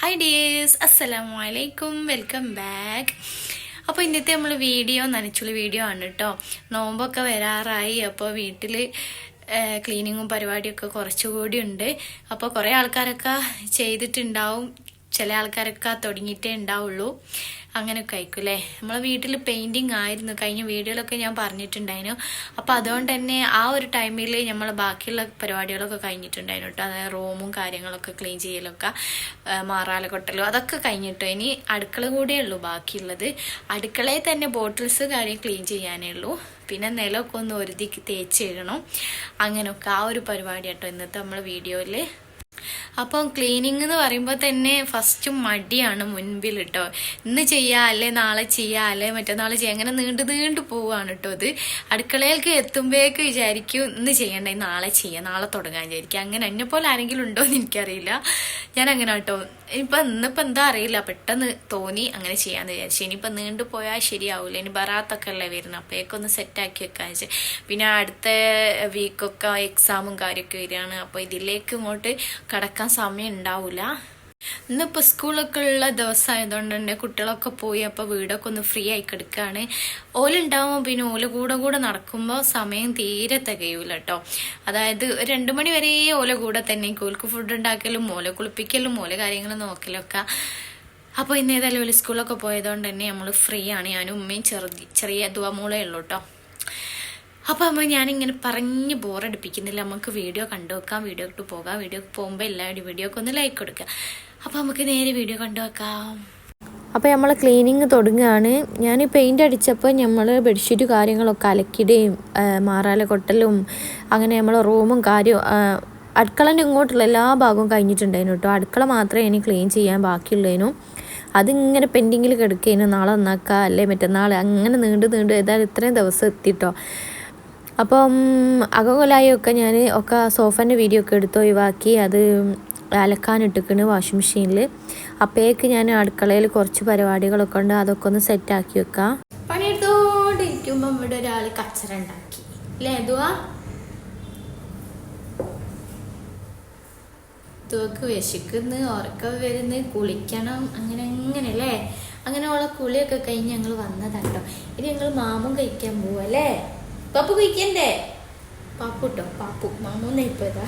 Hi dears അസ്സലാമു അലൈക്കും welcome back അപ്പോൾ ഇന്നത്തെ നമ്മൾ വീഡിയോ നനച്ചുള്ളി വീഡിയോ ആണ് കേട്ടോ നോമ്പൊക്കെ വരാറായി. അപ്പോൾ വീട്ടിൽ ക്ലീനിങ്ങും പരിപാടിയൊക്കെ കുറച്ചുകൂടി ഉണ്ട്. അപ്പോൾ കുറേ ആൾക്കാരൊക്കെ ചെയ്തിട്ടുണ്ടാവും. ചില ആൾക്കാരൊക്കെ തുടങ്ങിയിട്ടേ ഉണ്ടാവുള്ളൂ. അങ്ങനെയൊക്കെ ആയിരിക്കും അല്ലേ? നമ്മളെ വീട്ടിൽ പെയിന്റിങ് ആയിരുന്നു. കഴിഞ്ഞ വീഡിയോയിലൊക്കെ ഞാൻ പറഞ്ഞിട്ടുണ്ടായിരുന്നു. അപ്പോൾ അതുകൊണ്ട് തന്നെ ആ ഒരു ടൈമിൽ നമ്മൾ ബാക്കിയുള്ള പരിപാടികളൊക്കെ കഴിഞ്ഞിട്ടുണ്ടായിരുന്നു കേട്ടോ. അതായത് റൂമും കാര്യങ്ങളൊക്കെ ക്ലീൻ ചെയ്യലൊക്കെ മാറാലക്കൊട്ടലും മാറാല കൊട്ടലും അതൊക്കെ കഴിഞ്ഞിട്ടോ. ഇനി അടുക്കള കൂടിയേ ഉള്ളൂ ബാക്കിയുള്ളത്. അടുക്കളയിൽ തന്നെ ബോട്ടിൽസ് കാര്യം ക്ലീൻ ചെയ്യാനേ ഉള്ളൂ. പിന്നെ നിലമൊക്കെ ഒന്ന് ഒരുതി തേച്ച് ഇടണം അങ്ങനെയൊക്കെ ആ ഒരു പരിപാടി കേട്ടോ ഇന്നത്തെ നമ്മൾ വീഡിയോയിൽ അപ്പം ക്ലീനിങ് എന്ന് പറയുമ്പോൾ തന്നെ ഫസ്റ്റ് മടിയാണ് മുൻപിൽ കേട്ടോ ഇന്ന് ചെയ്യാ അല്ലേ നാളെ ചെയ്യാ അല്ലേ മറ്റന്നാൾ ചെയ്യാം അങ്ങനെ നീണ്ടു നീണ്ടു പോവാണ് കേട്ടോ ഇത്. അടുക്കളയിലേക്ക് എത്തുമ്പോഴേക്ക് വിചാരിക്കും ഇന്ന് ചെയ്യണ്ടേ നാളെ ചെയ്യാം നാളെ തുടങ്ങാൻ വിചാരിക്കും. അങ്ങനെ എന്നെ പോലെ ആരെങ്കിലും ഉണ്ടോ എന്ന് എനിക്കറിയില്ല. ഞാൻ അങ്ങനെ കേട്ടോ ഇനിയിപ്പോൾ ഇന്നിപ്പോൾ എന്താ അറിയില്ല. പെട്ടെന്ന് തോന്നി അങ്ങനെ ചെയ്യാന്ന് വിചാരിച്ചു. ഇനിയിപ്പോൾ നീണ്ടു പോയാൽ ശരിയാവില്ല ഇനി ബറാത്തൊക്കെ അല്ലേ വരുന്നത് അപ്പോഴേക്കൊന്ന് സെറ്റാക്കി വെക്കാൻ വെച്ചാൽ പിന്നെ അടുത്ത വീക്കൊക്കെ എക്സാമും കാര്യമൊക്കെ വരികയാണ്. അപ്പോൾ ഇതിലേക്ക് ഇങ്ങോട്ട് കടക്കാൻ സമയം ഉണ്ടാവില്ല ഇന്നിപ്പോൾ സ്കൂളൊക്കെ ഉള്ള ദിവസമായതുകൊണ്ട് തന്നെ കുട്ടികളൊക്കെ പോയി അപ്പോൾ വീടൊക്കെ ഒന്ന് ഫ്രീ ആയി കിടക്കുകയാണ് ഓലുണ്ടാവുമ്പോൾ പിന്നെ ഓല കൂടെ കൂടെ നടക്കുമ്പോൾ സമയം തീരെ തികയൂല കേട്ടോ അതായത് രണ്ടു മണി വരെ ഓല കൂടെ തന്നെ ഓൽക്ക് ഫുഡ് ഉണ്ടാക്കലും ഓല കുളിപ്പിക്കലും ഓല കാര്യങ്ങൾ നോക്കലൊക്കെ അപ്പോൾ ഇന്ന് ഏതായാലും ഓൽ സ്കൂളൊക്കെ പോയതുകൊണ്ട് തന്നെ നമ്മൾ ഫ്രീ ആണ്. ഞാനും ഉമ്മയും ചെറുതി ചെറിയ ദുവമൂളേ ഉള്ളൂ കേട്ടോ അപ്പോൾ അമ്മ ഞാനിങ്ങനെ പറഞ്ഞ് ബോറടിപ്പിക്കുന്നില്ല നമുക്ക് വീഡിയോ കണ്ടു വെക്കാം വീഡിയോ ഇട്ട് പോകാം. വീഡിയോ പോകുമ്പോൾ എല്ലാവരും വീഡിയോക്ക് ഒന്ന് ലൈക്ക് കൊടുക്കുക. അപ്പോൾ നമുക്ക് നേരെ വീഡിയോ കണ്ടു വെക്കാം അപ്പോൾ നമ്മൾ ക്ലീനിങ് തുടങ്ങുകയാണ് ഞാൻ പെയിന്റ് അടിച്ചപ്പോൾ നമ്മൾ ബെഡ്ഷീറ്റ് കാര്യങ്ങളൊക്കെ അലക്കിടുകയും മാറാല കൊട്ടലും അങ്ങനെ നമ്മൾ റൂമും കാര്യവും അടുക്കളന്റെ ഇങ്ങോട്ടുള്ള എല്ലാ ഭാഗവും കഴിഞ്ഞിട്ടുണ്ടായിരുന്നു കേട്ടോ അടുക്കള മാത്രമേ ഇനി ക്ലീൻ ചെയ്യാൻ ബാക്കിയുള്ളതിനും അതിങ്ങനെ പെൻഡിങ്ങിൽ കിടക്കേനു. നാളെ നന്നാക്കുക അല്ലേ? മറ്റന്നാൾ അങ്ങനെ നീണ്ട് നീണ്ട് ഏതായാലും ഇത്രയും ദിവസം എത്തിട്ടോ അപ്പം അകകൊലായൊക്കെ ഞാൻ ഒക്കെ സോഫന്റെ വീഡിയോ ഒക്കെ എടുത്ത് ഒഴിവാക്കി. അത് അലക്കാനിട്ടിക്കണ് വാഷിംഗ് മെഷീനിൽ അപ്പോഴേക്ക് ഞാൻ അടുക്കളയിൽ കുറച്ച് പരിപാടികളൊക്കെ ഉണ്ട് അതൊക്കെ ഒന്ന് സെറ്റാക്കി വെക്കാം. പണിയെടുത്തോണ്ടിരിക്കുമ്പോൾ ഇവിടെ ഒരാൾ കച്ചറ ഉണ്ടാക്കി. അല്ലേ ദുവാ തുവക്ക് വിശക്കുന്ന് ഉറക്കം വരുന്ന് കുളിക്കണം അങ്ങനെ അങ്ങനെ അല്ലേ അങ്ങനെ ഉള്ള കുളിയൊക്കെ കഴിഞ്ഞ് ഞങ്ങൾ വന്നതാട്ടോ. ഇനി ഞങ്ങൾ മാമും കഴിക്കാൻ പോവല്ലേ പപ്പു കഴിക്കണ്ടേ പാപ്പു. കേട്ടോ പാപ്പു മാമൂന്നേ ഇപ്പൊ ഇതാ.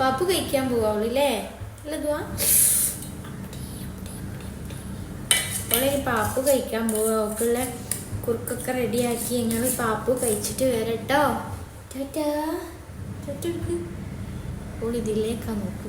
പാപ്പു കഴിക്കാൻ പോവാളൂ അല്ലേ അല്ല ദുവാ കഴിക്കാൻ പോവാ. അവക്കുള്ള കുറുക്കൊക്കെ റെഡിയാക്കി ഞങ്ങൾ പാപ്പു കഴിച്ചിട്ട് വരട്ടോ. ടാറ്റാ. ടാറ്റ എടുക്ക്. അപ്പോൾ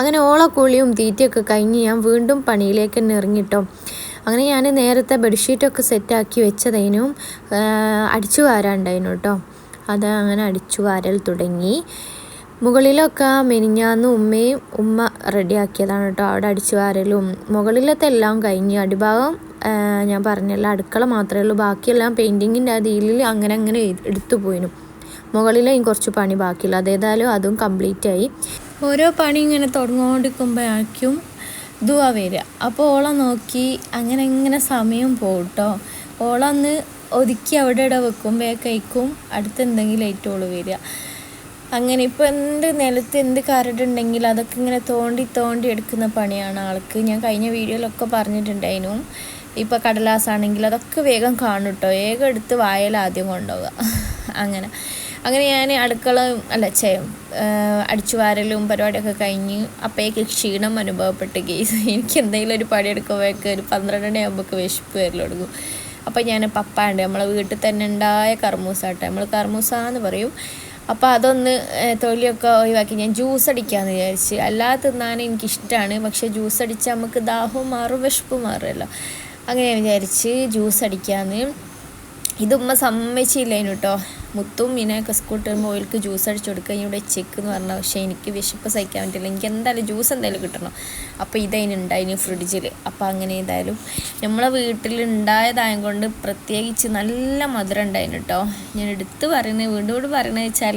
അങ്ങനെ ഓള കുളിയും തീറ്റയൊക്കെ കഴിഞ്ഞ് ഞാൻ വീണ്ടും പണിയിലേക്ക് തന്നെ ഇറങ്ങിട്ടോ. അങ്ങനെ ഞാൻ നേരത്തെ ബെഡ്ഷീറ്റൊക്കെ സെറ്റാക്കി വെച്ചതിനും അടിച്ചു വാരാണ്ടായിരുന്നു കേട്ടോ അത് അങ്ങനെ അടിച്ചു വാരൽ തുടങ്ങി. മുകളിലൊക്കെ മെനിഞ്ഞാന്ന് ഉമ്മയും ഉമ്മ റെഡിയാക്കിയതാണ് കേട്ടോ അവിടെ അടിച്ചു വാരലും മുകളിലത്തെ എല്ലാം കഴിഞ്ഞ് അടിഭാഗം ഞാൻ പറഞ്ഞല്ലോ അടുക്കള മാത്രമേ ഉള്ളൂ. ബാക്കിയെല്ലാം പെയിന്റിങ്ങിന്റെ അതിൽ അങ്ങനെ അങ്ങനെ എടുത്തു പോയിനും. മുകളിലെയും കുറച്ച് പണി ബാക്കിയുള്ളൂ. അതേതായാലും അതും കംപ്ലീറ്റ് ആയി ഓരോ പണി ഇങ്ങനെ തുടങ്ങോണ്ടിരിക്കുമ്പോഴായിരിക്കും ദുവ വരിക. അപ്പോൾ ഓള നോക്കി അങ്ങനെ ഇങ്ങനെ സമയം പോകും കേട്ടോ ഓളന്ന് ഒതുക്കി അവിടെ ഇവിടെ വെക്കുമ്പോൾ കഴിക്കും അടുത്ത് എന്തെങ്കിലും ഏറ്റോൾ വരിക. അങ്ങനെ ഇപ്പോൾ എന്ത് നിലത്ത് എന്ത് കരടുണ്ടെങ്കിൽ അതൊക്കെ ഇങ്ങനെ തോണ്ടി തോണ്ടി എടുക്കുന്ന പണിയാണ് ആൾക്ക്. ഞാൻ കഴിഞ്ഞ വീഡിയോയിലൊക്കെ പറഞ്ഞിട്ടുണ്ടായിരുന്നു. ഇപ്പോൾ കടലാസാണെങ്കിൽ അതൊക്കെ വേഗം കാണും കേട്ടോ വേഗം എടുത്ത് വായൽ ആദ്യം കൊണ്ടുപോവുക. അങ്ങനെ. അങ്ങനെ ഞാൻ അടുക്കള അല്ല ചേം അടിച്ചു വാരലും പരിപാടിയൊക്കെ കഴിഞ്ഞ് അപ്പോഴേക്ക് ക്ഷീണം അനുഭവപ്പെട്ട് കേസ് എനിക്ക് എന്തെങ്കിലും ഒരു പണി എടുക്കുമ്പോഴേക്ക് ഒരു പന്ത്രണ്ട് മണിയാകുമ്പോൾ വിശപ്പ് വരൽ തുടങ്ങും. അപ്പോൾ ഞാൻ പപ്പ ഉണ്ട് നമ്മളെ വീട്ടിൽ തന്നെ ഉണ്ടായ കർമൂസാട്ടെ നമ്മൾ കർമൂസ എന്ന് പറയും. അപ്പോൾ അതൊന്ന് തൊഴിലൊക്കെ ഒഴിവാക്കി ഞാൻ ജ്യൂസ് അടിക്കാമെന്ന് വിചാരിച്ച്. അല്ലാതെ തിന്നാൻ എനിക്കിഷ്ടമാണ് പക്ഷേ ജ്യൂസ് അടിച്ചാൽ നമുക്ക് ദാഹവും മാറും വിശപ്പ് മാറുമല്ലോ. അങ്ങനെ വിചാരിച്ച് ജ്യൂസ് അടിക്കാമെന്ന് ഇതുമ്മ സമ്മതിച്ചില്ലേനു കേട്ടോ മുത്തും മീനൊക്കെ സ്കൂൾ വരുമ്പോൾ ഓയിൽക്ക് ജ്യൂസ് അടിച്ചു കൊടുക്കുക ഇവിടെ ചെക്ക് എന്ന് പറഞ്ഞാൽ പക്ഷേ എനിക്ക് വിശപ്പ് സഹിക്കാൻ പറ്റില്ല. എനിക്ക് എന്തായാലും ജ്യൂസ് എന്തായാലും കിട്ടണം. അപ്പോൾ ഇതതിനുണ്ടായിന് ഫ്രിഡ്ജിൽ അപ്പോൾ അങ്ങനെ ഏതായാലും നമ്മളെ വീട്ടിൽ ഉണ്ടായതായത് കൊണ്ട് പ്രത്യേകിച്ച് നല്ല മധുരം ഉണ്ടായിരുന്നു കേട്ടോ ഞാൻ എടുത്ത് പറയുന്നത് വീണ്ടും വീണ്ടും പറയുന്നത് വെച്ചാൽ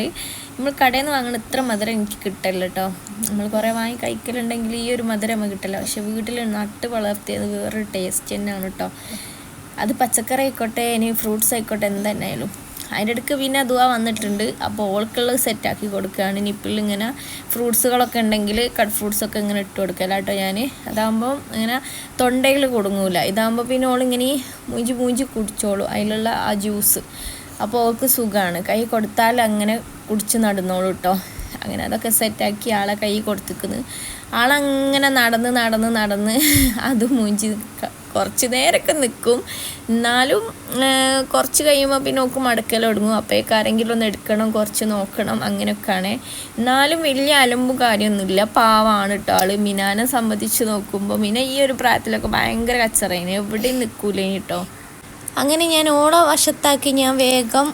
നമ്മൾ കടയിൽ നിന്ന് വാങ്ങുന്ന ഇത്ര മധുരം എനിക്ക് കിട്ടില്ല കേട്ടോ നമ്മൾ കുറേ വാങ്ങി കഴിക്കലുണ്ടെങ്കിൽ ഈ ഒരു മധുരം നമുക്ക് കിട്ടില്ല പക്ഷെ വീട്ടിൽ നട്ട് വളർത്തിയത് വേറൊരു ടേസ്റ്റ് തന്നെയാണ് കേട്ടോ അത് പച്ചക്കറി ആയിക്കോട്ടെ ഇനി ഫ്രൂട്ട്സ് ആയിക്കോട്ടെ എന്തെന്നായാലും അതിന്റെ ഇടയ്ക്ക് പിന്നെ അതുവാ വന്നിട്ടുണ്ട്. അപ്പോൾ ഓൾക്കുള്ളത് സെറ്റാക്കി കൊടുക്കുകയാണ്. നിപ്പിൾ ഇങ്ങനെ ഫ്രൂട്ട്സുകളൊക്കെ ഉണ്ടെങ്കിൽ കട്ട് ഫ്രൂട്ട്സൊക്കെ ഇങ്ങനെ ഇട്ട് കൊടുക്കല കേട്ടോ ഞാൻ അതാകുമ്പോൾ ഇങ്ങനെ തൊണ്ടയിൽ കൊടുങ്ങൂല. ഇതാകുമ്പോൾ പിന്നെ ഓളിങ്ങനെ മൂഞ്ചി മൂഞ്ചി കുടിച്ചോളൂ. അതിലുള്ള ആ ജ്യൂസ് അപ്പോൾ ഓൾക്ക് സുഖമാണ് കൈ കൊടുത്താൽ അങ്ങനെ കുടിച്ച് നടന്നോളൂ കേട്ടോ അങ്ങനെ അതൊക്കെ സെറ്റാക്കി ആളെ കൈ കൊടുത്തിക്കുന്നു. ആളങ്ങനെ നടന്ന് നടന്ന് നടന്ന് അത് മൂഞ്ചി കുറച്ച് നേരമൊക്കെ നിൽക്കും എന്നാലും കുറച്ച് കഴിയുമ്പോൾ പിന്നെ നോക്കും മടക്കൽ തുടങ്ങും. അപ്പോഴേക്ക് ആരെങ്കിലും ഒന്ന് എടുക്കണം കുറച്ച് നോക്കണം അങ്ങനെയൊക്കെയാണ്. എന്നാലും വലിയ അലമ്പും കാര്യമൊന്നുമില്ല പാവാണ് കേട്ടോ ആൾ. മിനാനെ സംബന്ധിച്ച് നോക്കുമ്പോൾ മിന ഈ ഒരു പ്രായത്തിലൊക്കെ ഭയങ്കര കച്ചറേനെ. എവിടെയും നിൽക്കൂലേനി കേട്ടോ അങ്ങനെ ഞാൻ ഓളോ വശത്താക്കി ഞാൻ വേഗം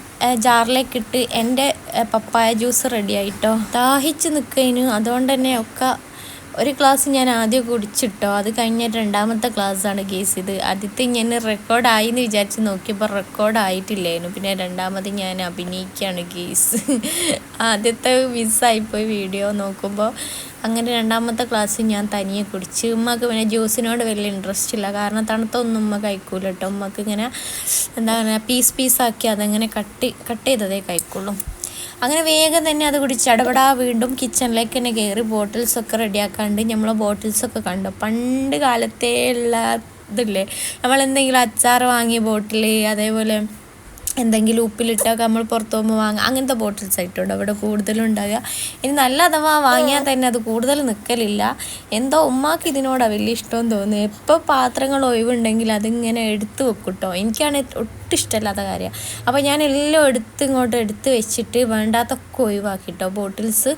ജാറിലേക്ക് ഇട്ട് എന്റെ പപ്പായ ജ്യൂസ് റെഡിയായിട്ടോ ദാഹിച്ച് നിൽക്കുന്നതിന് അതുകൊണ്ട് തന്നെ ഒക്കെ ഒരു ക്ലാസ് ഞാൻ ആദ്യം കുടിച്ചിട്ടോ? അത് കഴിഞ്ഞ രണ്ടാമത്തെ ക്ലാസ്സാണ് കേസ് ഇത്. ആദ്യത്തെ ഞാൻ റെക്കോർഡായി എന്ന് വിചാരിച്ച് നോക്കിയപ്പോൾ റെക്കോർഡ് ആയിട്ടില്ലായിരുന്നു പിന്നെ രണ്ടാമത് ഞാൻ അഭിനയിക്കുകയാണ് കേസ് ആദ്യത്തെ മിസ്സായിപ്പോയി വീഡിയോ നോക്കുമ്പോൾ അങ്ങനെ രണ്ടാമത്തെ ക്ലാസ് ഞാൻ തനിയെ കുടിച്ച്. ഉമ്മക്ക് പിന്നെ ജ്യൂസിനോട് വലിയ ഇൻട്രസ്റ്റ് ഇല്ല. കാരണം തണുത്തൊന്നും ഉമ്മ കഴിക്കൂല കേട്ടോ ഉമ്മക്ക് ഇങ്ങനെ എന്താ പറയുക പീസ് പീസാക്കി അതങ്ങനെ കട്ട് കട്ട് ചെയ്തതേ കഴിക്കുള്ളൂ. അങ്ങനെ വേഗം തന്നെ അത് കുടിച്ച് അടപടാ വീണ്ടും കിച്ചണിലേക്ക് തന്നെ കയറി ബോട്ടിൽസൊക്കെ റെഡിയാക്കാണ്ട് നമ്മൾ ബോട്ടിൽസൊക്കെ കണ്ടു. പണ്ട് കാലത്തേ ഉള്ള ഇതില്ലേ? നമ്മൾ എന്തെങ്കിലും അച്ചാർ വാങ്ങിയ ബോട്ടിൽ അതേപോലെ എന്തെങ്കിലും ഉപ്പിലിട്ടൊക്കെ നമ്മൾ പുറത്തു പോകുമ്പോൾ വാങ്ങുക. അങ്ങനത്തെ ബോട്ടിൽസ് ആയിട്ടുണ്ട് അവിടെ കൂടുതലും ഉണ്ടാകുക ഇനി നല്ല അഥവാ വാങ്ങിയാൽ തന്നെ അത് കൂടുതൽ നിൽക്കലില്ല. എന്തോ ഉമ്മാക്ക് ഇതിനോടാണ് വലിയ ഇഷ്ടം തോന്നുന്നു. എപ്പോൾ പാത്രങ്ങൾ ഒഴിവുണ്ടെങ്കിൽ അതിങ്ങനെ എടുത്ത് വെക്കും കേട്ടോ എനിക്കാണ് ഒട്ടും ഇഷ്ടമില്ലാത്ത കാര്യം അപ്പോൾ ഞാൻ എല്ലാം എടുത്ത് ഇങ്ങോട്ട് എടുത്ത് വെച്ചിട്ട് വേണ്ടാത്തൊക്കെ ഒഴിവാക്കി കേട്ടോ ബോട്ടിൽസ്.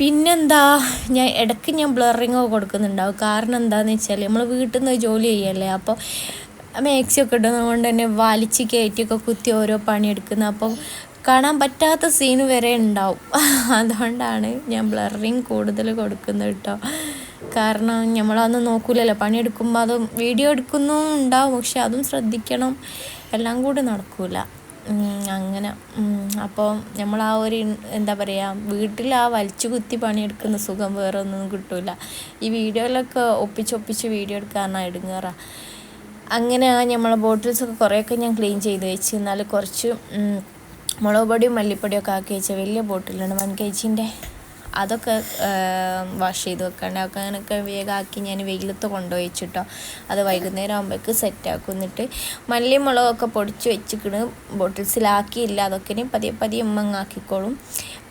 പിന്നെന്താ? ഞാൻ ഇടയ്ക്ക് ഞാൻ ബ്ലറിങ്ങോ കൊടുക്കുന്നുണ്ടാവും. കാരണം എന്താണെന്ന് വെച്ചാൽ നമ്മൾ വീട്ടിൽ നിന്ന് ജോലി ചെയ്യല്ലേ? അപ്പോൾ മാക്സി ഇടുന്നതുകൊണ്ട് ഇടുന്നത് കൊണ്ട് തന്നെ വലിച്ച് കയറ്റിയൊക്കെ കുത്തി ഓരോ പണിയെടുക്കുന്നത്. അപ്പം കാണാൻ പറ്റാത്ത സീന് വരെ ഉണ്ടാവും. അതുകൊണ്ടാണ് ഞാൻ ബ്ലറിങ് കൂടുതൽ കൊടുക്കുന്നത് കേട്ടോ. കാരണം നമ്മളതൊന്നും നോക്കൂലല്ലോ. പണിയെടുക്കുമ്പോൾ അതും വീഡിയോ എടുക്കുന്നു ഉണ്ടാവും. പക്ഷെ അതും ശ്രദ്ധിക്കണം. എല്ലാം കൂടി നടക്കൂല. അങ്ങനെ. അപ്പോൾ നമ്മൾ ആ ഒരു എന്താ പറയുക വീട്ടിൽ ആ വലിച്ചു കുത്തി പണിയെടുക്കുന്ന സുഖം വേറെ ഒന്നും കിട്ടൂല. ഈ വീഡിയോയിലൊക്കെ ഒപ്പിച്ചൊപ്പിച്ച് വീഡിയോ എടുക്കാനാണ് ഇടുങ്ങാറ അങ്ങനെ ആ നമ്മളെ ബോട്ടിൽസൊക്കെ കുറേയൊക്കെ ഞാൻ ക്ലീൻ ചെയ്ത് വെച്ച്. എന്നാൽ കുറച്ച് മുളക് പൊടിയും മല്ലിപ്പൊടിയും ഒക്കെ ആക്കി വെച്ച വലിയ ബോട്ടിലാണ് വൺ കെ ജിന്റെ അതൊക്കെ വാഷ് ചെയ്ത് വെക്കാണ്ട്. അങ്ങനെയൊക്കെ വേഗം ആക്കി ഞാൻ വെയിലത്ത് കൊണ്ടുപോയി വെച്ചിട്ടോ അത് വൈകുന്നേരം ആകുമ്പോഴേക്ക് സെറ്റാക്കും എന്നിട്ട് മല്ലിയും മുളകൊക്കെ പൊടിച്ച് വെച്ചിക്കണ്. ബോട്ടിൽസിലാക്കിയില്ല. അതൊക്കെ പതിയെ പതിയെ ഉമ്മങ്ങ് ആക്കിക്കോളും.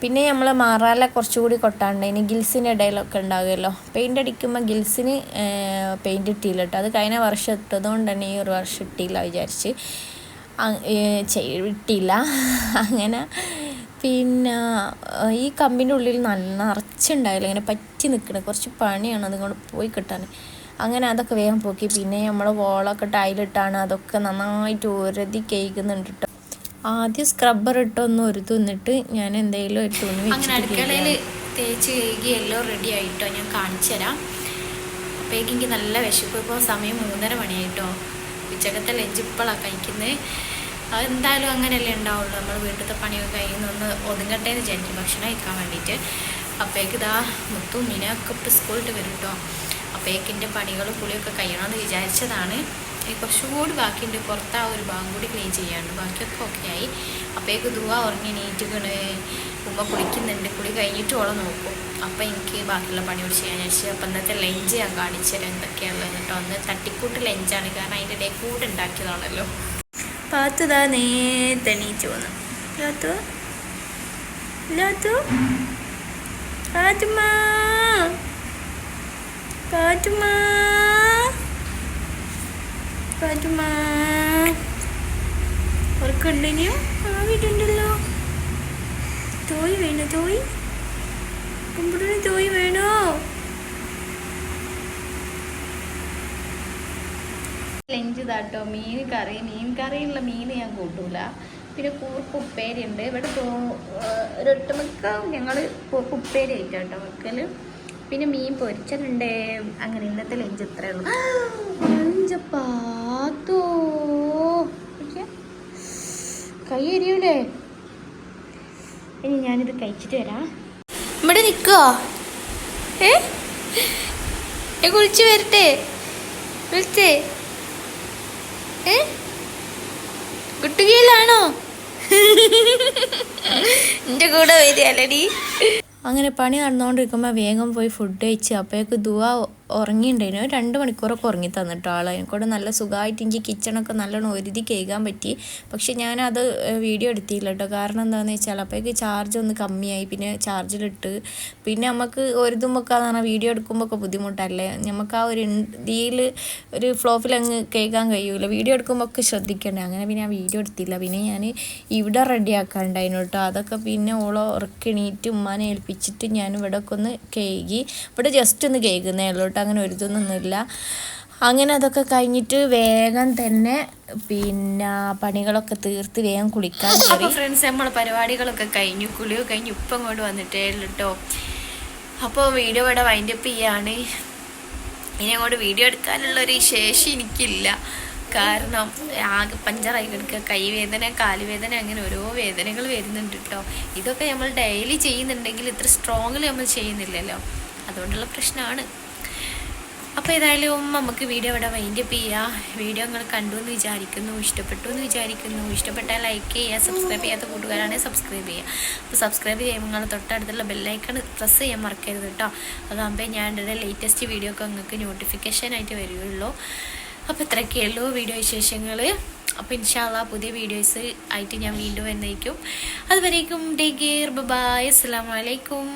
പിന്നെ നമ്മൾ മാറാല കുറച്ചുകൂടി കൊട്ടാണ്ട്. ഇനി ഗിൽസിന്റെ ഇടയിലൊക്കെ ഉണ്ടാകുമല്ലോ പെയിന്റ് അടിക്കുമ്പോൾ ഗിൽസിന് പെയിന്റ് ഇട്ടില്ല കേട്ടോ അത് കഴിഞ്ഞ വർഷം ഇട്ടതുകൊണ്ട് തന്നെ ഈ ഒരു വർഷം ഇട്ടില്ല വിചാരിച്ച്. ഇട്ടില്ല. അങ്ങനെ പിന്നെ ഈ കമ്പിന്റെ ഉള്ളിൽ നല്ല നിറച്ചുണ്ടായില്ല? ഇങ്ങനെ പറ്റി നിൽക്കണം. കുറച്ച് പണിയാണ് അതുകൊണ്ട് പോയി കിട്ടാൻ അങ്ങനെ അതൊക്കെ വേഗം പോക്കി. പിന്നെ നമ്മൾ വോളൊക്കെ ടൈലിട്ടാണ് അതൊക്കെ നന്നായിട്ട് ഉരതി കേൾക്കുന്നുണ്ട് ആദ്യം സ്ക്രബ്ബർ ഇട്ടൊന്ന് ഒരു തിന്നിട്ട് ഞാൻ എന്തെങ്കിലും ഒരു തുണി അങ്ങനെ അടുക്കളയിൽ തേച്ച് കഴുകി എല്ലാം റെഡി ആയിട്ടോ? ഞാൻ കാണിച്ചു തരാം. അപ്പോഴേക്കും എനിക്ക് നല്ല വിശപ്പ്. ഇപ്പോൾ സമയം മൂന്നര മണിയായിട്ടോ. ഉച്ചക്കത്തെ ലഞ്ച് ഇപ്പോഴാണ് കഴിക്കുന്നത് അതെന്തായാലും അങ്ങനെയല്ലേ ഉണ്ടാവുള്ളൂ. നമ്മൾ വീട്ടിലത്തെ പണിയൊക്കെ കഴിയുന്ന ഒന്ന് ഒതുങ്ങട്ടെ എന്ന് വിചാരിക്കും. ഭക്ഷണം കഴിക്കാൻ വേണ്ടിയിട്ട്. അപ്പോഴേക്ക് ഇതാ മുത്തും മീനൊക്കെ ഇപ്പോൾ സ്കൂളിട്ട് വരും കേട്ടോ അപ്പോഴേക്ക് എന്റെ പണികളും കുളിയൊക്കെ കഴിയണമെന്ന് വിചാരിച്ചതാണ്. കുറച്ചുകൂടി ബാക്കിയുണ്ട്. പുറത്ത് ആ ഒരു ഭാഗം കൂടി ക്ലീൻ ചെയ്യാണ്ട് ബാക്കിയൊക്കെ ഓക്കെ ആയി. അപ്പോഴേക്ക് ദുവ ഉറങ്ങി നീറ്റുകണ് ഉമ്മ കുളിക്കുന്നുണ്ട്. കുളി കഴിഞ്ഞിട്ട് ഓളെ നോക്കും. അപ്പം എനിക്ക് ബാക്കിയുള്ള പണിയോട് ചെയ്യാൻ വിചാരിച്ചു അപ്പം ഇന്നത്തെ ലഞ്ച് ഞാൻ കാണിച്ചുതരാം എന്തൊക്കെയാണുള്ളത് കേട്ടോ ഒന്ന് തട്ടിക്കൂട്ട് ലഞ്ചാണ് കാരണം അതിന്റെ ഇടയിൽ കൂടെ ഉണ്ടാക്കിയതാണല്ലോ. പാത്തുതാ നേരത്തെ എണീറ്റ് പോന്നു. ലാത്തു? ലാത്തു? പാത്തുമാ പാത്തുമാ പാത്തുമാ ആ വീട്ടുണ്ടല്ലോ തോയി വേണോ തോയി? കുമ്പിടിന് തോയി വേണോ? ലഞ്ച് താട്ടോ മീൻ കറി. മീൻ കറിയുള്ള മീൻ ഞാൻ കൂട്ടൂല. പിന്നെ കൂർപ്പ് ഉപ്പേരി ഉണ്ട് ഇവിടെ ഒരു ഒട്ടുമിക്ക ഞങ്ങൾ കൂർപ്പ് ഉപ്പേരി ആയിട്ടാട്ടോ വെക്കൽ. പിന്നെ മീൻ പൊരിച്ചതുണ്ട്. അങ്ങനെ ഇന്നത്തെ ലഞ്ച് ഇത്രയേ ഉള്ളൂ. ലഞ്ച് പാത്തോ. കൈ എരിയൂലേ ഇനി ഞാനിത് കഴിച്ചിട്ട് വരാം. ഇവിടെ നിൽക്കുവോ? ഏ? ഏ, കുളിച്ച് വരട്ടെ. വിളിച്ചേ ഏ? കുട്ടുകയിലാണോ എന്റെ കൂടെ വരികയല്ലടി അങ്ങനെ പണി നടന്നുകൊണ്ടിരിക്കുമ്പോൾ വേഗം പോയി ഫുഡ് കഴിച്ച് അപ്പോഴേക്ക് ദുവ ഉറങ്ങിയിട്ടുണ്ടായിരുന്നു രണ്ട് മണിക്കൂറൊക്കെ ഉറങ്ങി തന്നിട്ടോ ആൾ എനിക്കൂടെ നല്ല സുഖമായിട്ട് എനിക്ക് കിച്ചണൊക്കെ നല്ലോണം ഒരുതി കേൾക്കാൻ പറ്റി. പക്ഷെ ഞാനത് വീഡിയോ എടുത്തില്ല കേട്ടോ കാരണം എന്താണെന്ന് വെച്ചാൽ അപ്പോഴേക്ക് ചാർജ് ഒന്ന് കമ്മിയായി. പിന്നെ ചാർജിലിട്ട് പിന്നെ നമുക്ക് ഒരുതുമ്പൊക്കെ പറഞ്ഞാൽ വീഡിയോ എടുക്കുമ്പോൾ ഒക്കെ ബുദ്ധിമുട്ടല്ലേ? നമുക്ക് ആ ഒരു ഇതിൽ ഒരു ഫ്ലോപ്പിൽ അങ്ങ് കേൾക്കാൻ കഴിയൂല. വീഡിയോ എടുക്കുമ്പോൾ ഒക്കെ ശ്രദ്ധിക്കണ്ടേ? അങ്ങനെ പിന്നെ ആ വീഡിയോ എടുത്തില്ല. പിന്നെ ഞാൻ ഇവിടെ റെഡി ആക്കാണ്ടായിരുന്നു കേട്ടോ. അതൊക്കെ പിന്നെ ഓളോ ഉറക്കിണീറ്റ് ഉമ്മാനെ ഏൽപ്പിച്ചിട്ട് ഞാൻ ഇവിടെ ഒക്കെ ഒന്ന് കേകി ഇവിടെ ജസ്റ്റ് ഒന്ന് കേൾക്കുന്നേ ഉള്ളൂ അങ്ങനെ ഒരുതൊന്നുമില്ല അങ്ങനെ അതൊക്കെ കഴിഞ്ഞിട്ട് വേഗം തന്നെ പിന്നെ പണികളൊക്കെ തീർത്ത് വേഗം കുളിക്കാൻ അപ്പോൾ ഫ്രണ്ട്സ് നമ്മളെ പരിപാടികളൊക്കെ കഴിഞ്ഞു. കുളിയൊക്കെ കഴിഞ്ഞു. ഇപ്പം അങ്ങോട്ട് വന്നിട്ടേ കേട്ടോ അപ്പോൾ വീഡിയോ ഇവിടെ വൈൻഡപ്പ് ചെയ്യാണ്. ഇനി അങ്ങോട്ട് വീഡിയോ എടുക്കാനുള്ള ഒരു ശേഷി എനിക്കില്ല. കാരണം ആകെ പഞ്ചറായി കിടക്കുക. കൈവേദന കാലുവേദന അങ്ങനെ ഓരോ വേദനകൾ വരുന്നുണ്ട് കേട്ടോ ഇതൊക്കെ നമ്മൾ ഡെയിലി ചെയ്യുന്നുണ്ടെങ്കിൽ ഇത്ര സ്ട്രോങ്ങിൽ നമ്മൾ ചെയ്യുന്നില്ലല്ലോ. അതുകൊണ്ടുള്ള പ്രശ്നമാണ്. അപ്പോൾ ഏതായാലും നമുക്ക് വീഡിയോ ഇവിടെ വൈൻഡപ്പ് ചെയ്യുക വീഡിയോ നിങ്ങൾ കണ്ടു എന്ന് വിചാരിക്കുന്നു ഇഷ്ടപ്പെട്ടു എന്ന് വിചാരിക്കുന്നു. ഇഷ്ടപ്പെട്ടാൽ ലൈക്ക് ചെയ്യുക സബ്സ്ക്രൈബ് ചെയ്യാത്ത കൂട്ടുകാരാണെങ്കിൽ സബ്സ്ക്രൈബ് ചെയ്യുക. അപ്പോൾ സബ്സ്ക്രൈബ് ചെയ്യുമ്പോൾ നിങ്ങൾ തൊട്ടടുത്തുള്ള ബെല്ലൈക്കൺ പ്രസ് ചെയ്യാൻ മറക്കരുത് കേട്ടോ. അതാകുമ്പോൾ ഞാൻ എന്റെ ലേറ്റസ്റ്റ് വീഡിയോ ഒക്കെ നിങ്ങൾക്ക് നോട്ടിഫിക്കേഷൻ ആയിട്ട് വരികയുള്ളൂ അപ്പോൾ ഇത്രയൊക്കെ ഉള്ളൂ വീഡിയോ വിശേഷങ്ങൾ അപ്പോൾ ഇൻഷാല്ല പുതിയ വീഡിയോസ് ആയിട്ട് ഞാൻ വീണ്ടും എന്നേക്കും അതുവരേക്കും ടേക്ക് കെയർ ബൈ അസ്സാം വലൈക്കും